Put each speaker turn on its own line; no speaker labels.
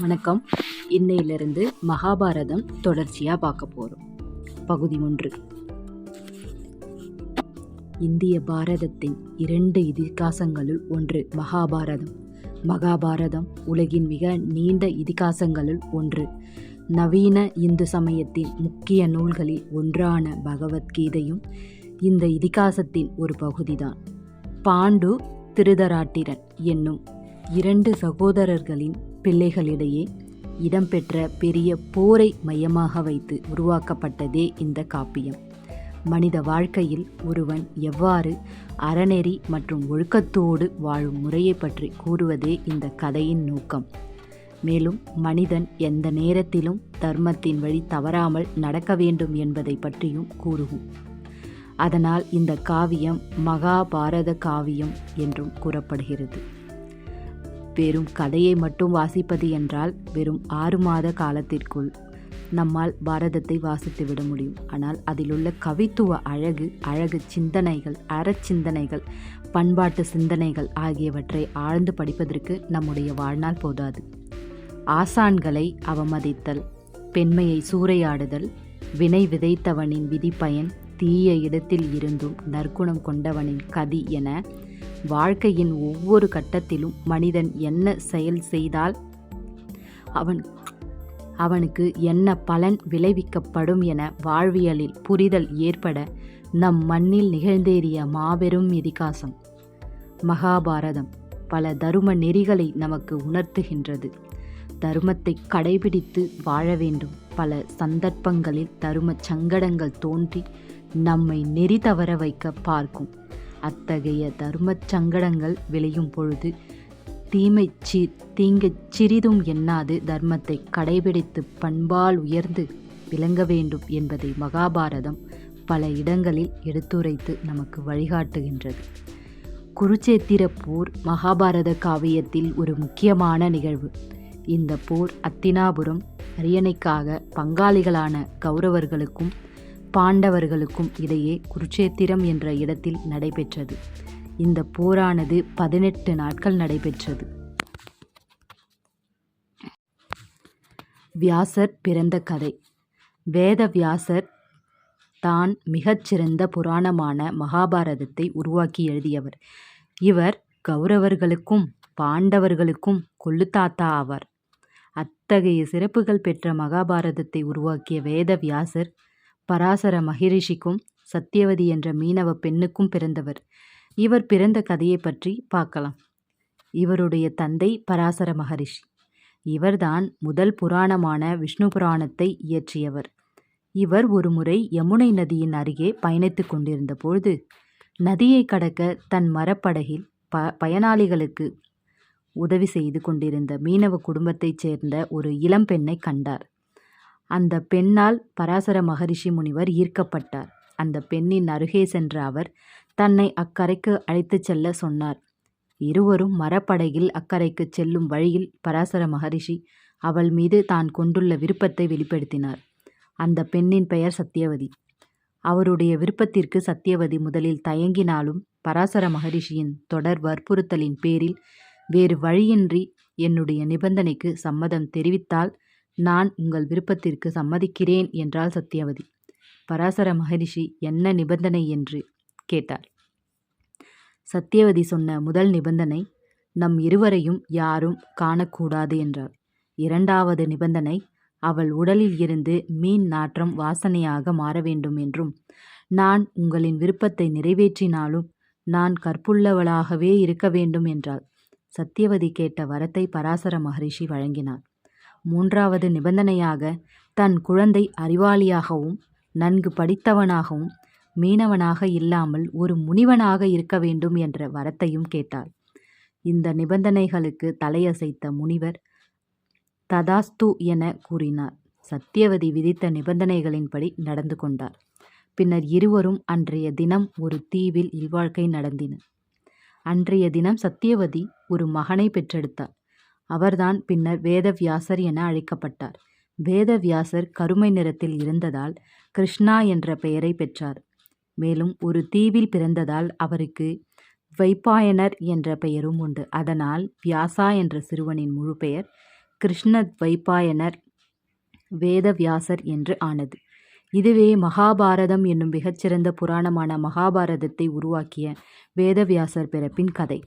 வணக்கம். இன்னையிலிருந்து மகாபாரதம் தொடர்ச்சியாக பார்க்க போகிறோம் பகுதி ஒன்று. இந்திய பாரதத்தின் இரண்டு இதிகாசங்களுள் ஒன்று மகாபாரதம். மகாபாரதம் உலகின் மிக நீண்ட இதிகாசங்களுள் ஒன்று. நவீன இந்து சமயத்தின் முக்கிய நூல்களில் ஒன்றான பகவத்கீதையும் இந்த இதிகாசத்தின் ஒரு பகுதிதான். பாண்டு திருதராட்டிரன் என்னும் இரண்டு சகோதரர்களின் பிள்ளைகளிடையே இடம்பெற்ற பெரிய போரை மையமாக வைத்து உருவாக்கப்பட்டதே இந்த காப்பியம். மனித வாழ்க்கையில் ஒருவன் எவ்வாறு அறநெறி மற்றும் ஒழுக்கத்தோடு வாழும் முறையை பற்றி கூறுவதே இந்த கதையின் நோக்கம். மேலும் மனிதன் எந்த நேரத்திலும் தர்மத்தின் வழி தவறாமல் நடக்க வேண்டும் என்பதை பற்றியும் கூறுவோம். அதனால் இந்த காவியம் மகாபாரத காவியம் என்றும் கூறப்படுகிறது. வெறும் கதையை மட்டும் வாசிப்பது என்றால் வெறும் ஆறு மாத காலத்திற்குள் நம்மால் பாரதத்தை வாசித்து விட முடியும். ஆனால் அதிலுள்ள கவித்துவ அழகு அழகு சிந்தனைகள் அறச்சிந்தனைகள் பண்பாட்டு சிந்தனைகள் ஆகியவற்றை ஆழ்ந்து படிப்பதற்கு நம்முடைய வாழ்நாள் போதாது. ஆசான்களை அவமதித்தல் பெண்மையை சூறையாடுதல் வினை விதைத்தவனின் விதிப்பயன் தீய இடத்தில் இருந்தும் நற்குணம் கொண்டவனின் கதி என வாழ்க்கையின் ஒவ்வொரு கட்டத்திலும் மனிதன் என்ன செயல் செய்தால் அவன் அவனுக்கு என்ன பலன் விளைவிக்கப்படும் என வாழ்வியலில் புரிதல் ஏற்பட நம் மண்ணில் நிகழ்ந்தேறிய மாபெரும் இதிகாசம். மகாபாரதம் பல தரும நெறிகளை நமக்கு உணர்த்துகின்றது. தருமத்தை கடைபிடித்து வாழ வேண்டும். பல சந்தர்ப்பங்களில் தரும சங்கடங்கள் தோன்றி நம்மை நெறி தவற வைக்க பார்க்கும். அத்தகைய தர்மச் சங்கடங்கள் விளையும் பொழுது தீமை சி தீங்கச் சிறிதும் எண்ணாது தர்மத்தை கடைபிடித்து பண்பால் உயர்ந்து விளங்க வேண்டும் என்பதை மகாபாரதம் பல இடங்களில் எடுத்துரைத்து நமக்கு வழிகாட்டுகின்றது. குருச்சேத்திர போர் மகாபாரத காவியத்தில் ஒரு முக்கியமான நிகழ்வு. இந்த போர் அத்தினாபுரம் அரியணைக்காக பங்காளிகளான கௌரவர்களுக்கும் பாண்டவர்களுக்கும் இடையே குருச்சேத்திரம் என்ற இடத்தில் நடைபெற்றது. இந்த போரானது பதினெட்டு நாட்கள் நடைபெற்றது. வியாசர் பிறந்த கதை. வேத வியாசர் தான் மிகச்சிறந்த புராணமான மகாபாரதத்தை உருவாக்கி எழுதியவர். இவர் கௌரவர்களுக்கும் பாண்டவர்களுக்கும் கொள்ளுத்தாத்தா ஆவார். அத்தகைய சிறப்புகள் பெற்ற மகாபாரதத்தை உருவாக்கிய வேத வியாசர் பராசர மகிரிஷிக்கும் சத்தியவதி என்ற மீனவ பெண்ணுக்கும் பிறந்தவர். இவர் பிறந்த கதையை பற்றி பார்க்கலாம். இவருடைய தந்தை பராசர மகரிஷி. இவர்தான் முதல் புராணமான விஷ்ணு புராணத்தை இயற்றியவர். இவர் ஒருமுறை யமுனை நதியின் அருகே பயணித்து கொண்டிருந்த பொழுது நதியை கடக்க தன் மரப்படகில் ப பயனாளிகளுக்கு உதவி செய்து கொண்டிருந்த மீனவ குடும்பத்தைச் சேர்ந்த ஒரு இளம்பெண்ணை கண்டார். அந்த பெண்ணால் பராசர மகரிஷி முனிவர் ஈர்க்கப்பட்டார். அந்த பெண்ணின் அருகே சென்ற அவர் தன்னை அக்கரைக்கு அழைத்துச் செல்ல சொன்னார். இருவரும் மரப்படகில் அக்கரைக்கு செல்லும் வழியில் பராசர மகரிஷி அவள் மீது தான் கொண்டுள்ள விருப்பத்தை வெளிப்படுத்தினார். அந்த பெண்ணின் பெயர் சத்தியவதி அவருடைய விருப்பத்திற்கு சத்தியவதி முதலில் தயங்கினாலும் பராசர மகரிஷியின் தொடர் வற்புறுத்தலின் பேரில் வேறு வழியின்றி என்னுடைய நிபந்தனைக்கு சம்மதம் தெரிவித்தால் நான் உங்கள் விருப்பத்திற்கு சம்மதிக்கிறேன் என்றாள் சத்தியவதி பராசர மகரிஷி என்ன நிபந்தனை என்று கேட்டார் சத்தியவதி சொன்ன முதல் நிபந்தனை நம் இருவரையும் யாரும் காணக்கூடாது என்றார் இரண்டாவது நிபந்தனை அவள் உடலில் இருந்து மீன் நாற்றம் வாசனையாக மாற வேண்டும் என்றும் நான் உங்களின் விருப்பத்தை நிறைவேற்றினாலும் நான் கற்புள்ளவளாகவே இருக்க வேண்டும் என்றாள். சத்தியவதி கேட்ட வரத்தை பராசர மகரிஷி வழங்கினார் மூன்றாவது நிபந்தனையாக தன் குழந்தை அறிவாளியாகவும் நன்கு படித்தவனாகவும் மீனவனாக இல்லாமல் ஒரு முனிவனாக இருக்க வேண்டும் என்ற வரத்தையும் கேட்டார். இந்த நிபந்தனைகளுக்கு தலையசைத்த முனிவர் ததாஸ்து என கூறினார். சத்தியவதி விதித்த நிபந்தனைகளின்படி நடந்து கொண்டார். பின்னர் இருவரும் அன்றைய தினம் ஒரு தீவில் இல்வாழ்க்கை நடந்தின. அன்றைய தினம் சத்தியவதி ஒரு மகனை பெற்றெடுத்தார். அவர்தான் பின்னர் வேதவியாசர் என அழைக்கப்பட்டார் வேதவியாசர் கருமை நிறத்தில் இருந்ததால் கிருஷ்ணா என்ற பெயரை பெற்றார் மேலும் ஒரு தீவில் பிறந்ததால் அவருக்கு வைப்பாயனர் என்ற பெயரும் உண்டு அதனால் வியாசா என்ற சிறுவனின் முழு பெயர் கிருஷ்ணத்வைபாயனர் வேதவியாசர் என்று ஆனது. இதுவே மகாபாரதம் என்னும் மிகச்சிறந்த புராணமான மகாபாரதத்தை உருவாக்கிய வேதவியாசர் பிறப்பின் கதை.